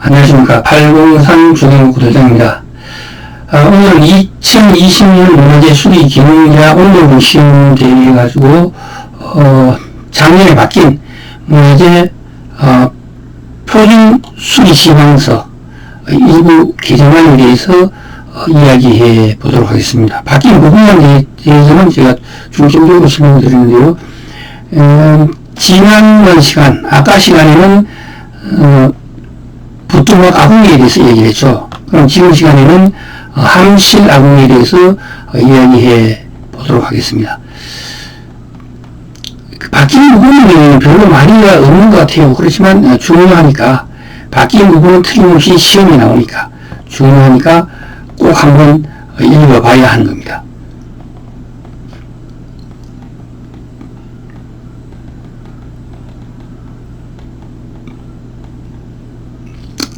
안녕하십니까. 803 중앙 구도장입니다. 아, 오늘 2020년 문화재 수리 온도분 시험 대회해 가지고, 어, 작년에 바뀐 문화재, 어, 표준 수리 지방서 일부 개정안에 대해서 어, 이야기해 보도록 하겠습니다. 바뀐 부분에 대해서는 제가 중점적으로 설명을 드리는데요. 음, 지난 시간, 아까 시간에는, 어, 부뚜막 아궁이에 대해서 얘기를 했죠. 그럼 지금 시간에는 어, 함실 아궁이에 대해서 어, 이야기해 보도록 하겠습니다. 그 바뀐 부분은 별로 많이가 없는 것 같아요. 그렇지만 어, 중요하니까 바뀐 부분은 틀림없이 시험에 나오니까 중요하니까 꼭 한번 어, 읽어봐야 하는 겁니다.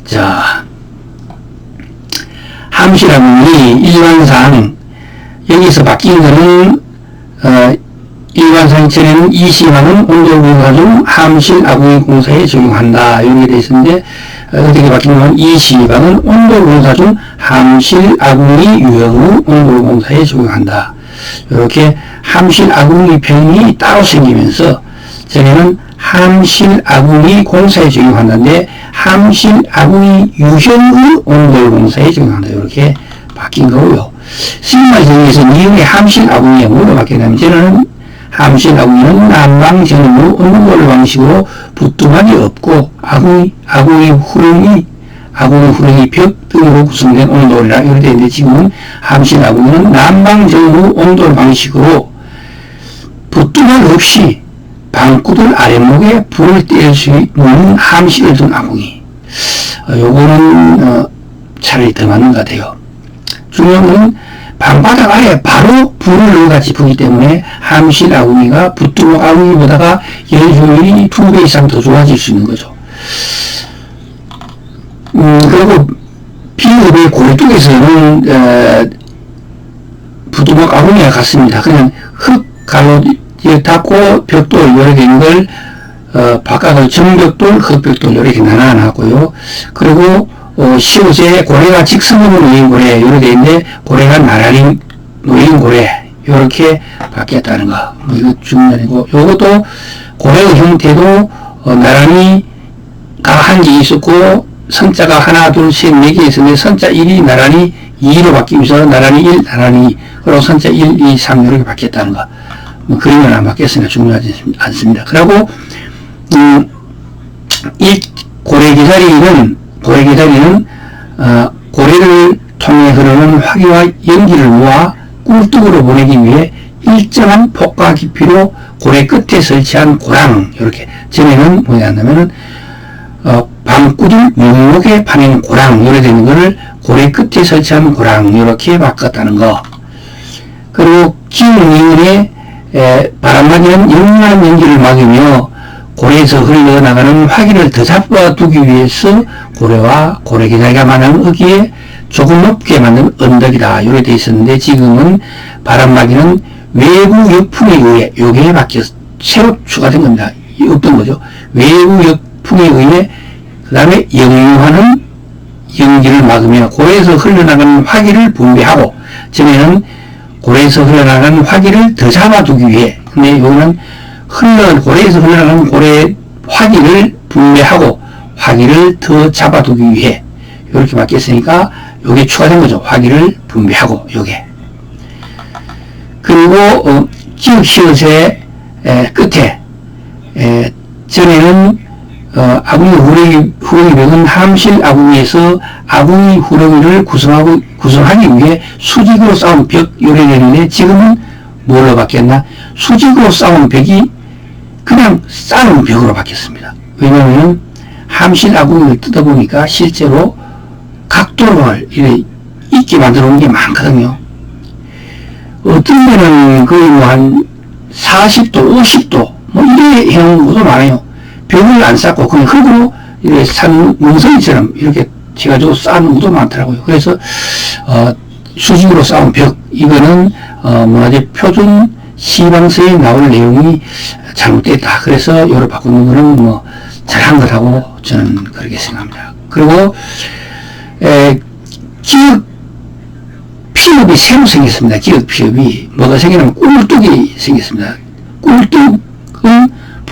자, 함시라문이 일반상 여기서 바뀐 거는 어, 일반상 전에는 이시만은 온도공사 중 함실 아궁이 공사에 적용한다. 이렇게 되어 있었는데 어, 어떻게 바뀐 건 이시방은 온도공사 중 함실 아궁이 유형의 온도공사에 적용한다. 이렇게 함실 아궁이 편이 따로 생기면서 전에는 함실 아궁이 공사에 적용한다는데 함실 아궁이 유형의 온돌 공사에 적용한다. 이렇게 바뀐 거고요. 시그마 정에서 이후에 함실 아궁이가 뭐로 바뀌냐면 저는 함실 아궁이는 난방전으로 온돌 방식으로 부뚜막이 없고 아궁이, 아궁이 후릉이 아궁이 후릉이 벽 등으로 구성된 온돌이라 이렇게 되는데 지금은 함실 아궁이는 난방전으로 온돌 방식으로 부뚜막 없이 방구들 아랫목에 불을 뗄 수 있는 함실을 둔 아궁이. 어, 요거는, 어, 차라리 더 맞는 것 같아요. 중요한 건 방바닥 아래 바로 불을 넣어같이 부기 때문에 함실 아궁이가 붙도록 아궁이보다가 열효율이 두배 이상 더 좋아질 수 있는 거죠. 음, 그리고 비읍의 골뚝에서는, 어, 부두막 아궁이가 같습니다. 그냥 흙 가로 이렇게 닫고 벽돌 이렇게 있는 걸 어, 바깥을 정벽돌, 흙벽돌 이렇게 나눠 놨고요. 그리고 어, 시옷에 고래가 직선으로 놓인 고래 이렇게 있는데 고래가 나란히 놓인 고래 이렇게 바뀌었다는 거. 뭐 이거 중요하고 요것도 고래의 형태도 어, 나란히 한개 있었고 선자가 하나, 둘, 셋, 네 개 있었는데 선자 1이 나란히 2로 바뀌면서 나란히 1, 나란히 2, 그리고 선자 1, 2, 3 이렇게 바뀌었다는 거. 뭐 그림은 안 바뀌었으니까 중요하지 않습니다. 그리고 음, 이 고래 기다리는 고래 기다리는 어, 고래를 통해 흐르는 화기와 연기를 모아 꿀뚝으로 보내기 위해 일정한 폭과 깊이로 고래 끝에 설치한 고랑 이렇게 전에는 뭐냐면은 어, 방구들 묘목에 파는 고랑 이렇게 되는 거를 고래 끝에 설치한 고랑 이렇게 바꿨다는 거 그리고 기운 이은에 바람막이는 영원한 연기를 막으며 고래에서 흘러나가는 화기를 더 잡아두기 위해서 고래와 고래기나리가 많은 어기에 조금 높게 만든 언덕이다. 이렇게 되어 있었는데 지금은 바람막이는 외부 역풍에 의해 요게 바뀌어 새로 추가된 겁니다. 없던 거죠. 외부 역풍에 의해 그 다음에 영유하는 연기를 막으며 고래에서 흘러나가는 화기를 분배하고 전에는 고래에서 흘러나가는 화기를 더 잡아두기 위해 근데 요거는 흘러 고래에서 흘러나가는 고래 화기를 분배하고 화기를 더 잡아두기 위해 이렇게 바뀌었으니까 요게 추가된 거죠. 화기를 분배하고 요게 그리고 어, 기억 시옷의 끝에 에, 전에는 어, 아궁이 후렁이, 후렁이벽은 함실 아궁이에서 아궁이 후렁이를 구성하고, 구성하기 위해 수직으로 쌓은 벽 요래되는데 지금은 뭘로 바뀌었나? 수직으로 쌓은 벽이 그냥 쌓은 벽으로 바뀌었습니다. 왜냐하면 함실 아궁이를 뜯어보니까 실제로 각도를 있게 만들어 놓은 게 많거든요. 어떤 데는 거의 뭐 한 40도, 50도, 뭐 이래 해놓은 것도 많아요. 벽을 안 쌓고 그냥 흙으로 이렇게 산 멍석이처럼 이렇게 해가지고 쌓는 것도 많더라고요. 그래서 어, 수직으로 쌓은 벽 이거는 어, 문화재 표준 시방서에 나올 내용이 잘못됐다. 그래서 요를 바꾸는 거는 뭐 잘한 거라고 저는 그렇게 생각합니다. 그리고 에, 기업 피업이 새로 생겼습니다. 기업 피업이 뭐가 생기냐면 꿀뚝이 생겼습니다. 꿀뚝은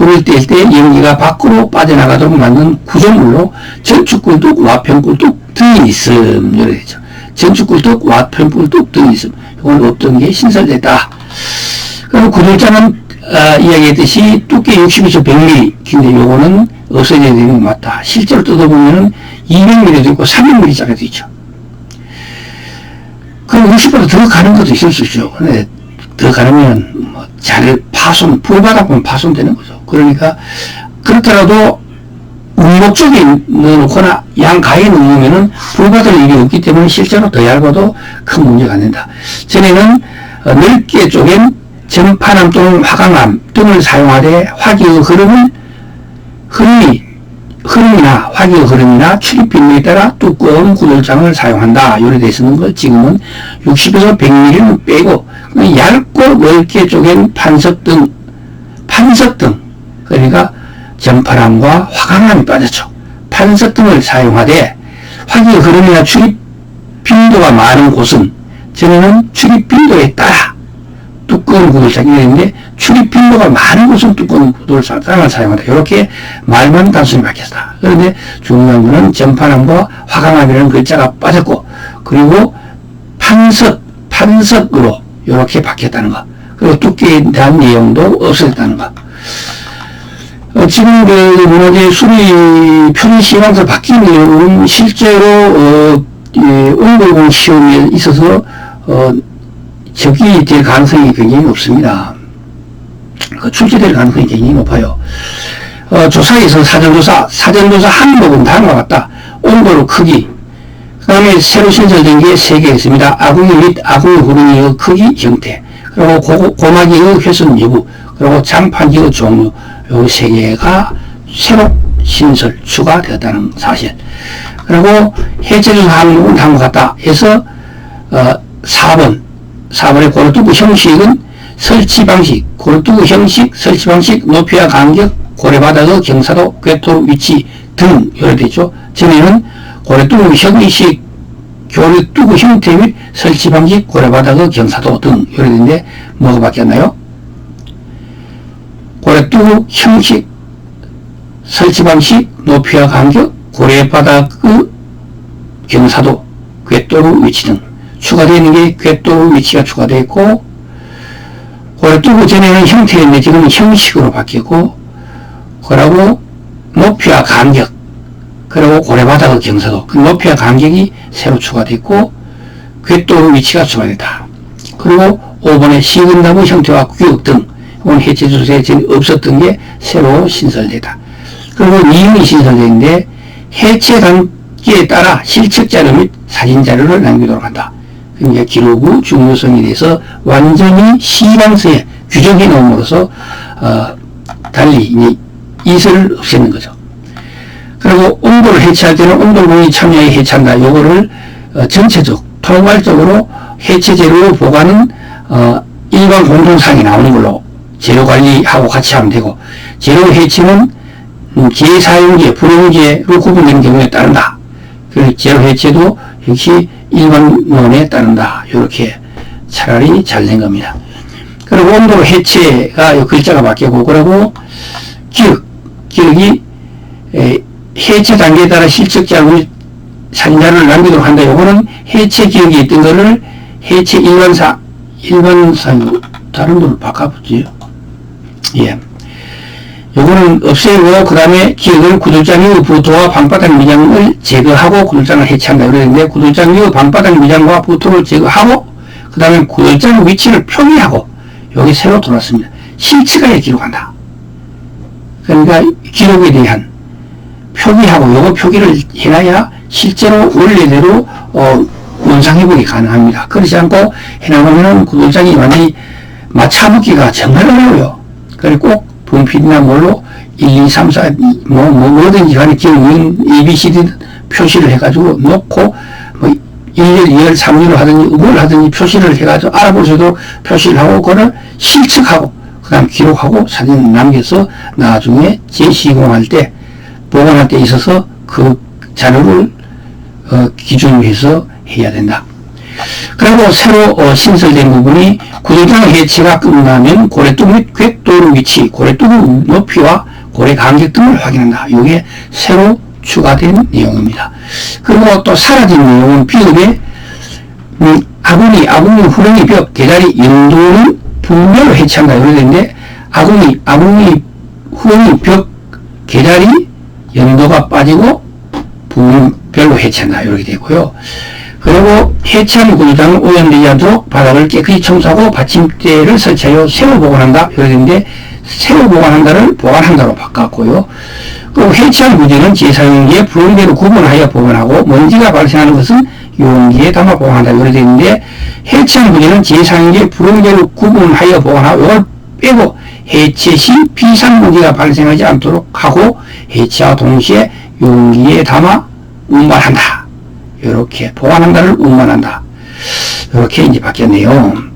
불을 뗄 때 연기가 밖으로 빠져나가도록 만든 구조물로 전축꿀뚝, 와편꿀뚝 등이 있음 이래 되죠. 전축꿀뚝, 와편꿀뚝 등이 있음. 이건 없던 게 신설됐다. 그리고 구들자는 아, 이야기했듯이 두께 62초 100mm 근데 요거는 없어져야 되는 건 맞다. 실제로 뜯어보면은 200mm도 있고 300mm짜리도 있죠. 그럼 60보다 더 가는 것도 있을 수 있죠. 근데 더 가면 뭐잘 파손, 불바다 보면 파손되는 거죠. 그러니까 그렇더라도 운목 쪽에 넣어놓거나 양가에 넣으면은 불바다를 일이 없기 때문에 실제로 더 얇아도 큰 문제가 안 된다. 전에는 어, 넓게 쪼갠 전파남 또는 화강암 등을 사용하되 화기의 흐름을 흐름이 흐름이나 화기의 흐름이나 출입 빈도에 따라 두꺼운 구들장을 사용한다. 요래 되어 있는 걸 지금은 60에서 100mm는 빼고 얇고 넓게 쪼갠 판석 등 판석 등 그러니까 전파람과 화강암이 빠졌죠. 판석 등을 사용하되 화기의 흐름이나 출입 빈도가 많은 곳은 전에는 출입 빈도에 따라 두꺼운 구들장이 되는데 출입 빈도가 많은 곳은 두꺼운 구들장을 사용한다. 이렇게 말만 단순히 바뀌었다. 그런데 중요한 것은 전파남과 화강암이라는 글자가 빠졌고 그리고 판석, 판석으로 이렇게 바뀌었다는 것. 그리고 두께에 대한 내용도 없어졌다는 것. 어, 지금 그 문화재 수리 표준 시간서 바뀌는 이유는 실제로 어, 예, 온돌공 시험에 있어서 어, 적이 될 가능성이 굉장히 높습니다. 그 출제될 가능성이 굉장히 높아요. 어, 조사에서 사전조사, 사전조사 항목은 다음과 같다. 온도로 크기, 그 다음에 새로 신설된 게세개 있습니다. 아궁이 및 아궁이 구름이의 크기, 형태, 그리고 고, 고막이의 훼손 여부, 그리고 장판기의 종류, 요세 개가 새로 신설, 추가되었다는 사실. 그리고 해체조사 항목은 다음과 같다. 해서, 어, 4번, 4번의 고르뚜구 형식은 설치 방식, 고르뚜구 형식, 설치 방식, 높이와 간격, 고래바닥의 경사도, 궤도 위치 등 요래되죠. 전에는 고래뚜구 형식, 고래뚜구 형태 및 설치 방식, 고래바닥의 경사도 등 요래되는데 뭐가 바뀌었나요? 고래뚜구 형식, 설치 방식, 높이와 간격, 고래바닥의 경사도, 궤도 위치 등 추가되어 있는 게 궤도 위치가 추가되어 있고 고래 뚜고 전에는 형태였는데 지금은 형식으로 바뀌고 그러고 높이와 간격 그리고 고래바닥의 경사도 그 높이와 간격이 새로 추가됐고 궤도 위치가 추가됐다. 그리고 5번에 시근나무 형태와 규격 등 이건 해체 조사에 없었던 게 새로 신설됐다. 그리고 이윤이 신설됐는데 해체 단계에 따라 실측 자료 및 사진 자료를 남기도록 한다. 그러니까 기록의 중요성에 대해서 완전히 시방서에 규정해 놓음으로써 어, 달리 이설을 없애는 거죠. 그리고 온도를 해체할 때는 온돌공이 참여해 해체한다. 요거를 어, 전체적 통괄적으로 해체 재료 보관은 어, 일반 공동상에 나오는 걸로 재료 관리하고 같이 하면 되고 재료 해체는 음, 재사용제, 불용제로 구분되는 경우에 따른다. 그 재료 해체도 역시 일반론에 따른다. 이렇게 차라리 잘 된 겁니다. 그리고 온도 해체가 글자가 바뀌고 그리고 기억, 기억이 해체 단계에 따라 실적자를 산자를 남기도록 한다. 요거는 해체 기억이 있던 거를 해체 일반사, 일반사, 다른 걸로 바꿔보지요. 예. 요거는 없애고 그 다음에 기억을 구들장의 부토와 방바닥 미장을 제거하고 구들장을 해체한다 그러는데 구들장의 방바닥 미장과 부토를 제거하고 그 다음에 구들장 위치를 표기하고 여기 새로 돌았습니다. 실체가에 기록한다. 그러니까 기록에 대한 표기하고 요거 표기를 해놔야 실제로 원래대로 어, 원상 회복이 가능합니다. 그렇지 않고 해나가면은 구들장이 완전히 맞춰먹기가 정말 어려워요. 그리고 꼭 분필이나 뭘로 1, 2, 3, 4, 뭐, 뭐, 뭐든지 간에 기억은 ABCD 표시를 해가지고 놓고, 뭐, 1열, 2열, 3열로 하든지, 뭘 하든지 표시를 해가지고 알아볼 수도 표시를 하고, 그거를 실측하고, 그 다음 기록하고 사진 남겨서 나중에 재시공할 때 보관할 때 있어서 그 자료를 어, 기준으로 해서 해야 된다. 그리고 새로 어, 신설된 부분이 구조장 해체가 끝나면 고래뚝 및 궤도의 위치, 고래뚝의 높이와 고래 간격 등을 확인한다. 이게 새로 추가된 내용입니다. 그리고 또 사라진 내용은 비읍에 음, 아궁이, 아궁이, 후렁이, 벽, 개다리, 연도는 분별로 해체한다. 이렇게 되는데 아궁이, 아궁이, 후렁이, 벽, 개다리, 연도가 빠지고 분별로 해체한다. 이렇게 되고요. 그리고 구조장은 오염되지 않도록 바닥을 깨끗이 청소하고 받침대를 설치하여 새로 보관한다. 되는데 새로 보관한다를 보관한다로 바꿨고요. 그리고 해체한 구조는 재사용기에 분리대로 구분하여 보관하고 먼지가 발생하는 것은 용기에 담아 보관한다. 이렇게 되는데 해체한 구조는 재사용기에 분리대로 구분하여 보관하고 이걸 빼고 해체 시 비상문제가 발생하지 않도록 하고 해체와 동시에 용기에 담아 운반한다. 이렇게 보관한다를 운반한다. 이렇게 이제 바뀌었네요.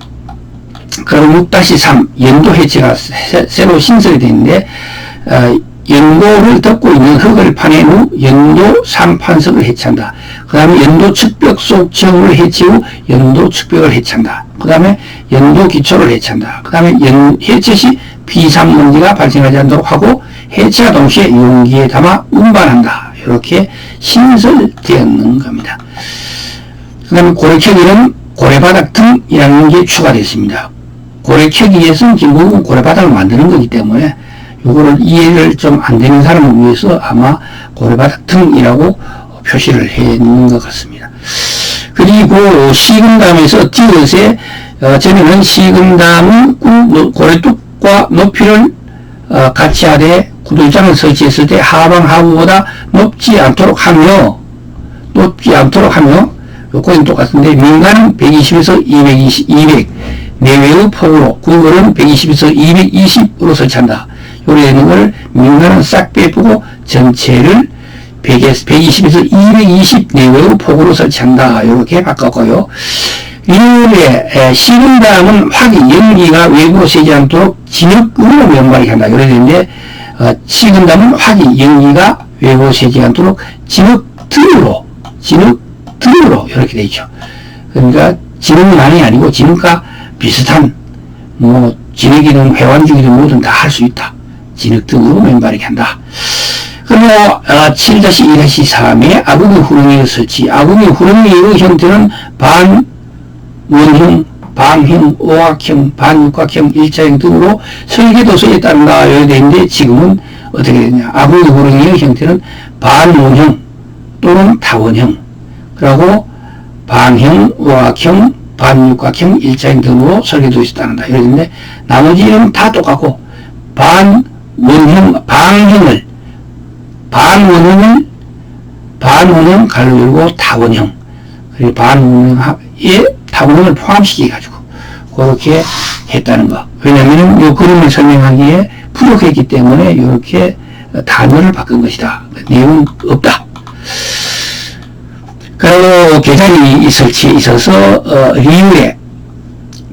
그럼 6-3 연도 해체가 새, 새로 신설이 되는데 어, 연도를 덮고 있는 흙을 파낸 후 연도 상판석을 해체한다. 그 다음에 연도 측벽 속 정을 해체 후 연도 측벽을 해체한다. 그 다음에 연도 기초를 해체한다. 그 다음에 연, 해체 시 비상먼지가 발생하지 않도록 하고 해체와 동시에 용기에 담아 운반한다. 이렇게 신설되었는 겁니다. 그 다음에 고래캐기는 고래바닥 등이라는 게 추가됐습니다. 고래캐기에서는 결국은 고래바닥을 만드는 거기 때문에 요거를 이해를 좀 안 되는 사람을 위해서 아마 고래바닥 등이라고 표시를 해 놓는 것 같습니다. 그리고 시금담에서 띄어세 어, 전에는 시금담은 구- 고래뚝과 높이를 어, 같이 하되 구들장을 설치했을 때 하방 하부보다 높지 않도록 하며 높지 않도록 하며 요거는 똑같은데 민간은 120에서 220, 200 내외의 폭으로 구글은 120에서 220으로 설치한다. 요래 되는 걸 민간은 싹 빼고 전체를 100에서 120에서 220 내외의 폭으로 설치한다. 이렇게 바꿨고요. 이후에 식은담은 화기, 연기가 외부로 새지 않도록 진흙으로 면발이 한다. 그래야 되는데 어, 식은담은 화기, 연기가 외부로 새지 않도록 진흙 등으로 진흙 등으로 이렇게 되어 있죠. 그러니까 진흙만이 아니고 진흙과 비슷한 뭐 진흙이든 회원죽이든 뭐든 다 할 수 있다. 진흙 등으로 맨발이게 한다. 그리고 어, 7-1-3의 아궁이 후렁이의 설치. 아궁이 후렁이의 형태는 반 원형, 방형, 오각형, 반육각형, 일자형 등으로 설계도서에 따른다. 이렇게 되는데 지금은 어떻게 되냐. 아궁이 후렁이의 형태는 반원형 또는 다원형. 그리고 방형, 오각형, 반육각형, 일자형 등으로 설계도서에 따른다. 이렇게 되는데 나머지는 다 똑같고 반원형, 방형을 반원형을 반원형 가로 열고 다원형 그리고 반원형에 다원형을 포함시켜 가지고 그렇게 했다는 거. 왜냐하면 이 그림을 설명하기에 부족했기 때문에 이렇게 단어를 바꾼 것이다. 내용은 없다. 그리고 계자리 설치에 있어서 어, 이후에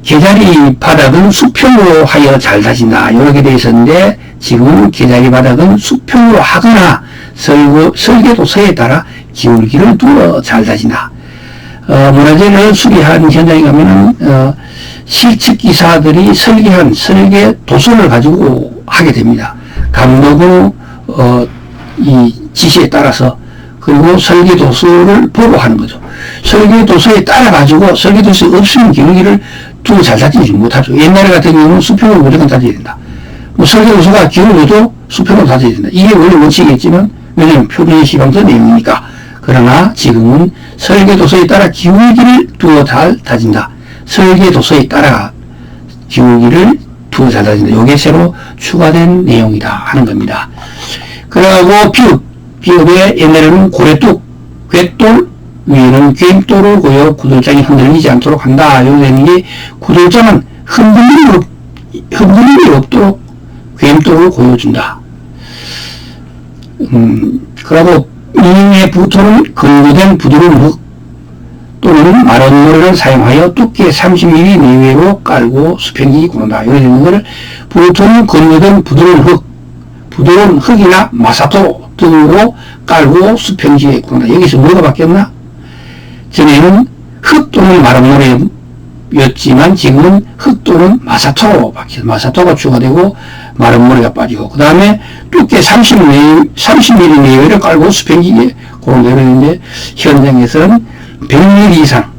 계자리 바닥은 수평으로 하여 잘 다진다. 이렇게 되어 있었는데 지금은 계자리 바닥은 수평으로 하거나 설계도서에 따라 기울기를 두어 잘 다진다. 어, 문화재를 수리한 현장에 가면은 어, 실측 기사들이 설계한 설계 도서를 가지고 하게 됩니다. 감독의 어, 이 지시에 따라서 그리고 설계 도서를 보고 하는 거죠. 설계 도서에 따라 가지고 설계 도서 없으면 기울기를 두고 잘 다지지 못하죠. 옛날에 같은 경우는 수평으로 무조건 다져야 된다. 뭐 설계 도서가 기울어도 수평으로 다져야 된다. 이게 원래 원칙이겠지만 왜냐하면 표준의 시방서 내용이니까. 그러나 지금은 설계도서에 따라 기울기를 두어 잘 다진다. 설계도서에 따라 기울기를 두어 잘 다진다. 이게 새로 추가된 내용이다 하는 겁니다. 그리고 비읍, 비읍에 옛날에는 고래뚝, 궤돌, 위에는 괭돌을 고여 구들장이 흔들리지 않도록 한다. 되는 게 구들장은 흔들림이, 없, 흔들림이 없도록 괭돌을 고여준다. 음, 그리고 이의 부토는 근거된 부드러운 흙 또는 마른 모래를 사용하여 두께 30mm 내외로 깔고 수평기 구는다. 이런 것을 부토는 근거된 부드러운 흙, 부드러운 흙이나 마사토 등으로 깔고 수평지에 구른다. 여기서 뭐가 바뀌었나? 전에는 흙 또는 마름모래 였지만 지금은 흙 또는 마사토로 바뀌어 마사토가 추가되고 마름모래가 빠지고 그 다음에 두께 30mm, 30mm 내외를 깔고 수평지에 그런 내려는데 현장에서는 100mm 이상,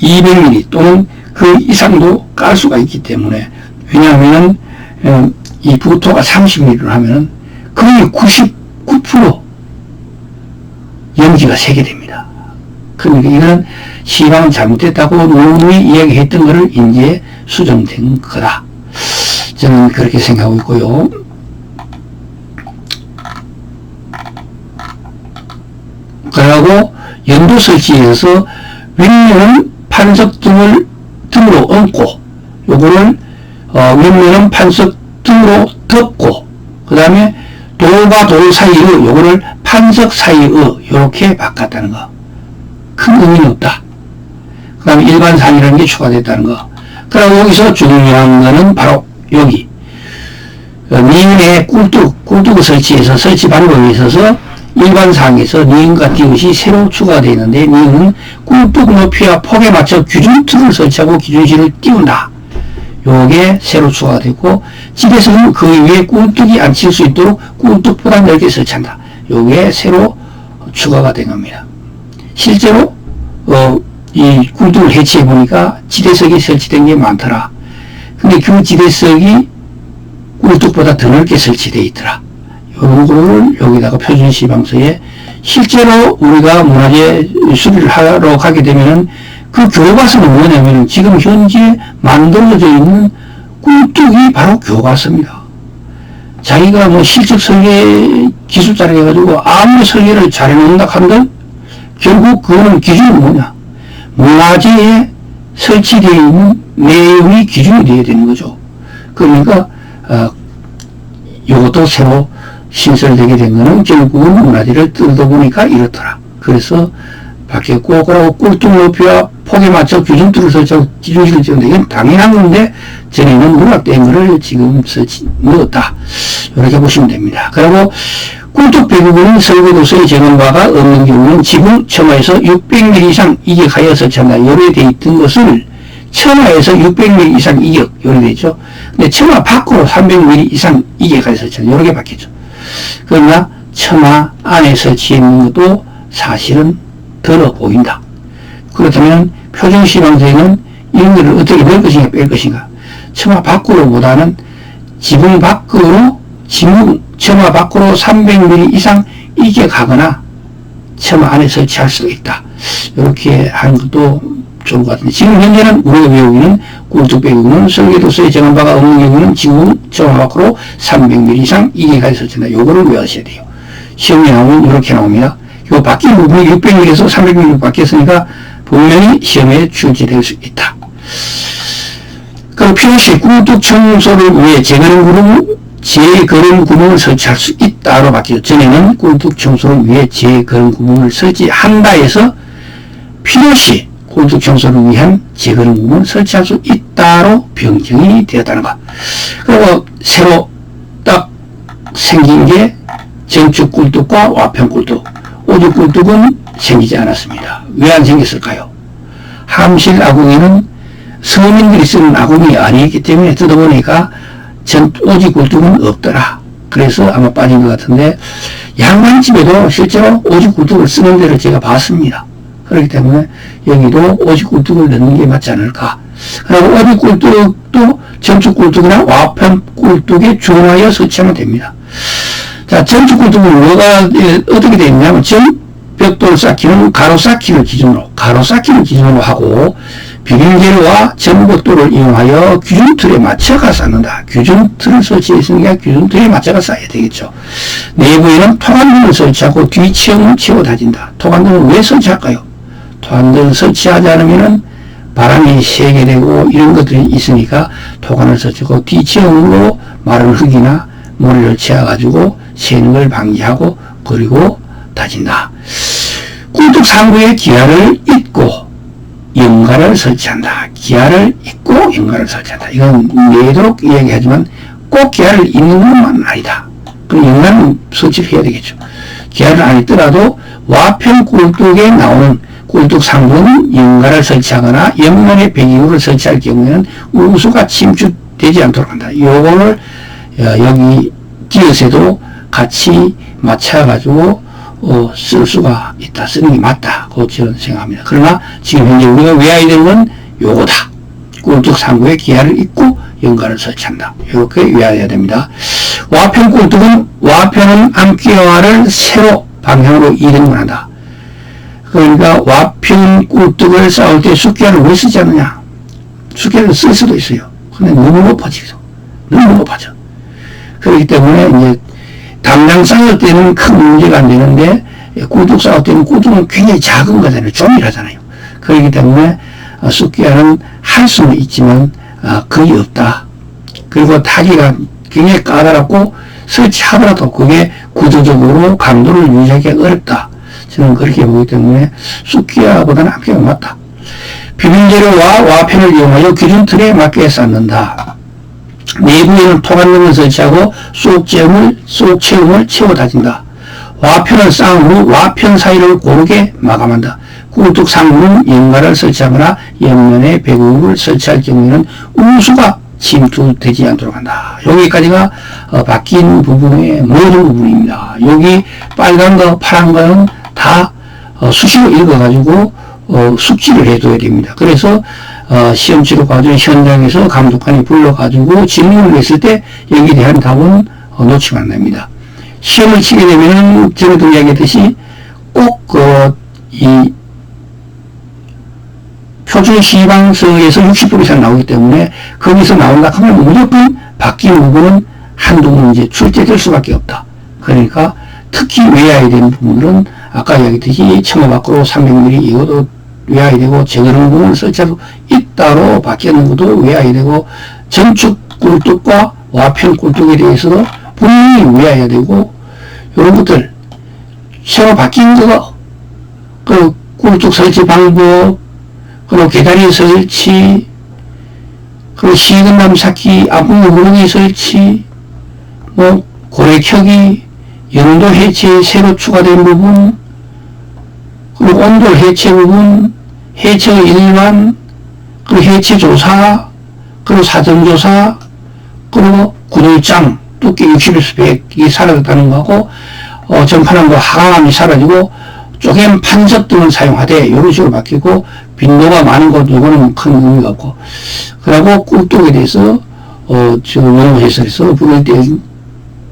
200mm 또는 그 이상도 깔 수가 있기 때문에 왜냐하면 어, 이 부토가 30mm를 하면 거의 99% 연기가 세게 됩니다. 그러니까 이거는 시방은 잘못됐다고 누누이 이야기했던 것을 이제 수정된 거다. 저는 그렇게 생각하고 있고요. 그러고 연도 설치에서 윗면은 판석 등을 등으로 얹고 요거를 어, 윗면은 판석 등으로 덮고 그 다음에 돌과 돌 사이의 요거를 판석 사이의 요렇게 바꿨다는 거. 큰 의미는 없다. 그 다음에 일반산이라는 게 추가됐다는 거. 그리고 여기서 중요한 거는 바로 여기. 어, 니은의 꿀뚝, 꿀뚝을 설치해서 설치 방법에 있어서 일반 상에서 니은과 디귿이 새로 추가되어 있는데 니은은 꿀뚝 높이와 폭에 맞춰 규준 틀을 설치하고 기준실을 띄운다. 요게 새로 추가되고 집에서는 그 위에 꿀뚝이 앉힐 수 있도록 꿀뚝보다 넓게 설치한다. 요게 새로 추가가 된 겁니다. 실제로 어, 이 꿀뚝을 해치해 보니까 지대석이 설치된 게 많더라. 근데 그 지대석이 꿀뚝보다 더 넓게 설치되어 있더라. 요런 거를 여기다가 표준 시방서에 실제로 우리가 문화재 수리를 하러 가게 되면은 그 교과서는 뭐냐면 지금 현재 만들어져 있는 꿀뚝이 바로 교과서입니다. 자기가 뭐 실적 설계 기술자라 해가지고 아무리 설계를 잘해놓는다 한들 결국 그거는 기준이 뭐냐. 문화재에 설치되어 있는 내용이 기준이 되어야 되는 거죠. 그러니까 어, 이것도 새로 신설되게 된 거는 결국은 문화재를 뜯어 보니까 이렇더라. 그래서 바뀌었고 그러고 꿀뚝 높이와 폭에 맞춰 규준틀을 설치하고 기준실을 찍는데 이건 당연한 건데 전에는 누락된 거를 지금 설치, 넣었다. 이렇게 보시면 됩니다. 그리고 꿀뚝 배부분은 설계도서에 정한 바가 없는 경우는 지붕 처마에서 600mm 이상 이격하여 설치한다. 요래되어 있던 것을 처마에서 600mm 이상 이격 요래되죠. 근데 처마 밖으로 300mm 이상 이격하여 설치한다. 요렇게 바뀌죠. 그러나 처마 안에 설치해 있는 것도 사실은 덜어 보인다. 그렇다면 표준시방서에는 이런 것을 어떻게 넣을 것인가 뺄 것인가. 처마 밖으로보다는 지붕 밖으로 지붕 처마 밖으로 300mm 이상 이격하거나 처마 안에 설치할 수도 있다. 이렇게 하는 것도 좋은 것 같은데 지금 현재는 우리가 배우기는 꿀뚝 배우는 설계도서에 정한 바가 없는 경우는 지금 처마 밖으로 300mm 이상 이격하여 설치한다. 요거를 외우셔야 돼요. 시험에 나오면 이렇게 나옵니다. 요 바뀐 부분이 600mm에서 300mm 바뀌었으니까 분명히 시험에 출제될 수 있다. 그리고 필요시 꿀뚝 청소를 위해 재거름 구멍, 재거름 구멍을 설치할 수 있다로 바뀌었죠. 전에는 꿀뚝 청소를 위해 재거름 구멍을 설치한다 해서 필요시 꿀뚝 청소를 위한 재거름 구멍을 설치할 수 있다로 변경이 되었다는 것. 그리고 새로 딱 생긴 게 전축 꿀뚝과 와평 꿀뚝. 오죽 꿀뚝은 생기지 않았습니다. 왜 안 생겼을까요? 함실 아궁이는 서민들이 쓰는 아궁이 아니기 때문에 뜯어보니까 전 오지 꿀뚝은 없더라. 그래서 아마 빠진 것 같은데 양반집에도 실제로 오지 꿀뚝을 쓰는 데를 제가 봤습니다. 그렇기 때문에 여기도 오지 꿀뚝을 넣는 게 맞지 않을까. 그리고 오지 꿀뚝도 전축 꿀뚝이나 와편 꿀뚝에 준하여 설치하면 됩니다. 자, 전축 꿀뚝은 뭐가 예, 어떻게 되어 있냐면 전 벽돌 쌓기는 가로 쌓기를 기준으로 가로 쌓기를 기준으로 하고 비빔재료와 전복돌을 이용하여 규준 틀에 맞춰가 쌓는다. 규준 틀을 설치했으니까 규준 틀에 맞춰가 쌓아야 되겠죠. 내부에는 토관등을 설치하고 뒤치형을 치고 다진다. 토관등을 왜 설치할까요? 토관등을 설치하지 않으면은 바람이 세게 되고 이런 것들이 있으니까 토관을 설치하고 뒤치형으로 마른 흙이나 모래를 채워가지고 새는 걸 방지하고 그리고 다진다. 꿀뚝 상부에 기아를 잇고 연가를 설치한다. 기아를 잇고 연가를 설치한다. 이건 내도록 이야기하지만 꼭 기아를 잇는 것만 아니다. 그럼 연간 설치를 해야 되겠죠. 계약을 안 했더라도 와편 꿀뚝에 나오는 꿀뚝 상부는 연가를 설치하거나 옆면에 배기구를 설치할 경우에는 우수가 침투되지 않도록 한다. 요거를 어, 여기 디귿에도 같이 맞춰가지고 어, 쓸 수가 있다. 쓰는 게 맞다. 그 저는 생각합니다. 그러나 지금 현재 우리가 외워야 되는 건 요거다. 꿀뚝 상부에 기하를 입고 연가를 설치한다. 이렇게 외워야 됩니다. 와편 꿀뚝은 와편은 암기와를 세로 방향으로 이동한다. 그러니까 와편 꿀뚝을 쌓을 때 숫기화를 왜 쓰지 않느냐? 숫기화를 쓸 수도 있어요. 근데 너무 높아지죠. 너무 높아져. 그렇기 때문에 이제 쌓을 때는 큰 문제가 안 되는데 꿀뚝 쌓을 때는 꿀뚝은 굉장히 작은 거잖아요. 조밀하잖아요. 그렇기 때문에 어, 숫기화는 할 수는 있지만 어, 거의 없다. 그리고 타기가 굉장히 까다롭고 설치하더라도 그게 구조적으로 강도를 유지하기 어렵다. 저는 그렇게 보기 때문에 숫기화보다는 암기가 맞다. 비빔재료와 와펜을 이용하여 기준 틀에 맞게 쌓는다. 내부에는 토관등을 설치하고 쏙체험을, 쏙체험을 채워 다진다. 와편을 쌓은 후 와편 사이를 고르게 마감한다. 꿀뚝 상부는 연가를 설치하거나 옆면에 배구를 설치할 경우에는 우수가 침투되지 않도록 한다. 여기까지가 어, 바뀐 부분의 모든 부분입니다. 여기 빨간 거, 파란 거는 다 어, 수시로 읽어가지고 어, 숙지를 해둬야 됩니다. 그래서 어, 시험 치료 과정 현장에서 감독관이 불러가지고 질문을 했을 때 여기에 대한 답은 어, 놓치면 안 됩니다. 시험을 치게 되면은 전에도 이야기했듯이 꼭그이 표준 시방서에서 60% 이상 나오기 때문에 거기서 나온다 하면 무조건 바뀐 부분은 한두 문제 출제될 수밖에 없다. 그러니까 특히 외워야 되는 부분들은 아까 이야기했듯이 청어 밖으로 300mm 이것도 외워야 되고 제거는 부분을 설치하고 잇따로 바뀌는 것도 외워야 되고 전축 꿀뚝과 와편 꿀뚝에 대해서도 분명히 외워야 되고 이런 것들 새로 바뀐 거, 그 꿀뚝 설치 방법, 그리고 계단이 설치, 그리고 시근남 쌓기, 아픈 구멍이 설치, 뭐 고래켜기, 연도 해체 새로 추가된 부분, 그리고 온도 해체 부분, 해체의 일반, 그리고 해체 조사, 그리고 사전 조사, 그리고 구들장, 두께 60에서 100이 사라졌다는 거고, 어, 전파는 거 하강함이 사라지고, 쪼갠 판석 등을 사용하되, 이런 식으로 바뀌고, 빈도가 많은 것, 이거는 큰 의미가 없고, 그리고 꿀뚝에 대해서, 어, 지금 영어 해설에서 부를 때,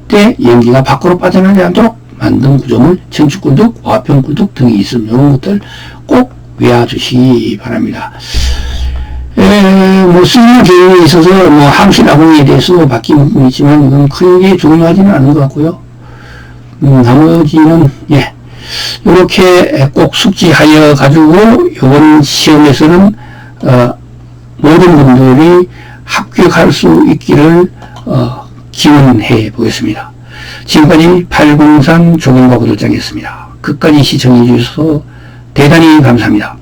때 연기가 밖으로 빠져나가지 않도록 만든 구조물, 전축꿀뚝, 와편꿀뚝 등이 있음. 이런 것들 꼭 외워주시기 바랍니다. 에, 뭐, 쓰는 계획에 있어서, 뭐, 나공에 대해서 바뀐 부분이 있지만, 이건 크게 중요하지는 않은 것 같고요. 음, 나머지는, 예. 이렇게 꼭 숙지하여 가지고, 이번 시험에서는, 어, 모든 분들이 합격할 수 있기를, 어, 기원해 보겠습니다. 지금까지 803 조경과 구독장이었습니다. 끝까지 시청해 주셔서 대단히 감사합니다.